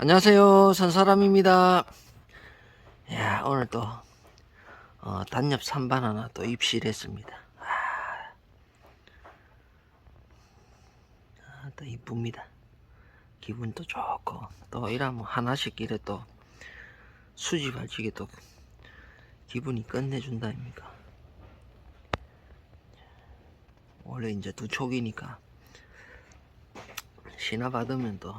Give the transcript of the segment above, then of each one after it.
안녕하세요. 선사람입니다. 야 오늘 또 어, 단엽 3반 하나 또 입실했습니다. 아, 아, 또 이쁩니다. 기분도 좋고 또 이러면 하나씩 이래 또 수집할 지게 또 기분이 끝내준다 아닙니까? 원래 이제 두 촉이니까 신화 받으면 또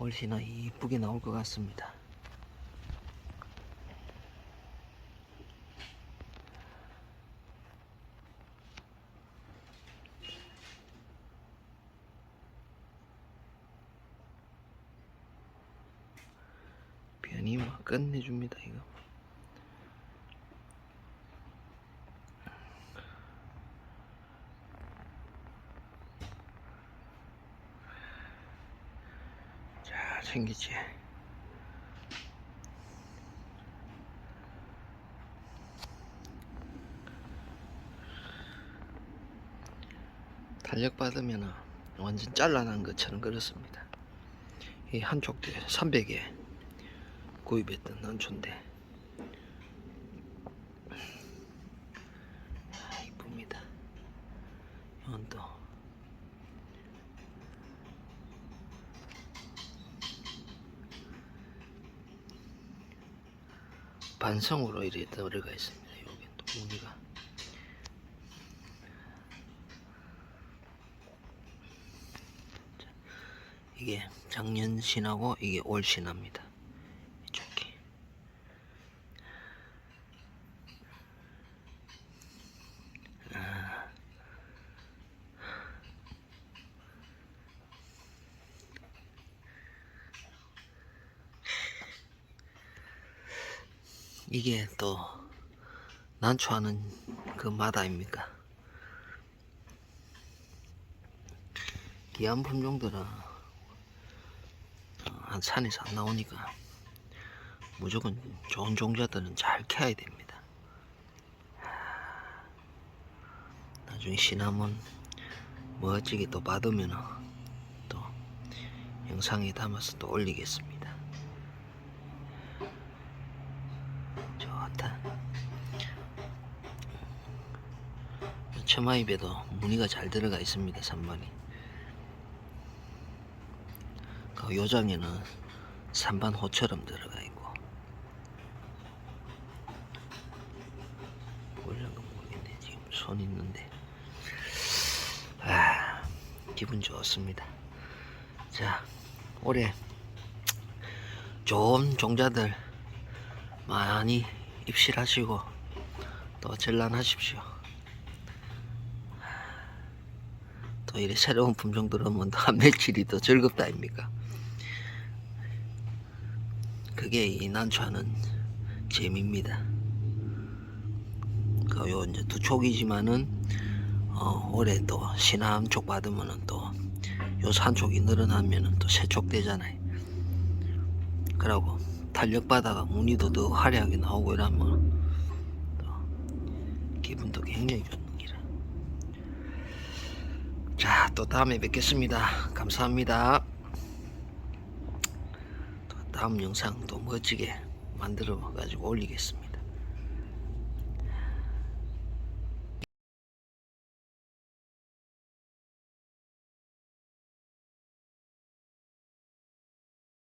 월시나 이쁘게 나올 것 같습니다. 변이 막 끝내줍니다 이거. 자 생기지. 탄력 받으면 완전 잘라난 것처럼 그렇습니다. 이 한쪽 대 300에 구입했던 난초인데 아, 이쁩니다. 이건 또 반성으로 이렇게 들어가 있습니다. 여기 또 무늬가 자, 이게 작년 신하고 이게 올 신합니다. 이쪽이 아. 이게 또 난초하는 그 마다입니까? 귀한 품종들은 어, 한 산에서 안 나오니까 무조건 좋은 종자들은 잘 캐야 됩니다. 나중에 시나몬 멋지게 또 받으면 또 영상에 담아서 또 올리겠습니다. 처마입에도 무늬가 잘 들어가 있습니다. 3번이. 그 요장에는 3반 호처럼 들어가 있고. 몰라가 모르겠네. 지금 손 있는데. 아, 기분 좋습니다. 자, 올해 좋은 종자들 많이 입실하시고 또 전란하십시오. 또 이래 새로운 품종 들어오면 한 며칠이 더 즐겁다 아닙니까? 그게 이 난초하는 재미입니다. 그요 이제 두 촉이지만은 어, 올해 또 신암 촉 받으면은 또 요 산촉이 늘어나면은 또 세촉 되잖아요. 그러고 탄력 받아가 무늬도 더 화려하게 나오고 이러면 또 기분도 굉장히 좋는 기라. 자, 또 다음에 뵙겠습니다. 감사합니다. 또 다음 영상 또 멋지게 만들어 가지고 올리겠습니다.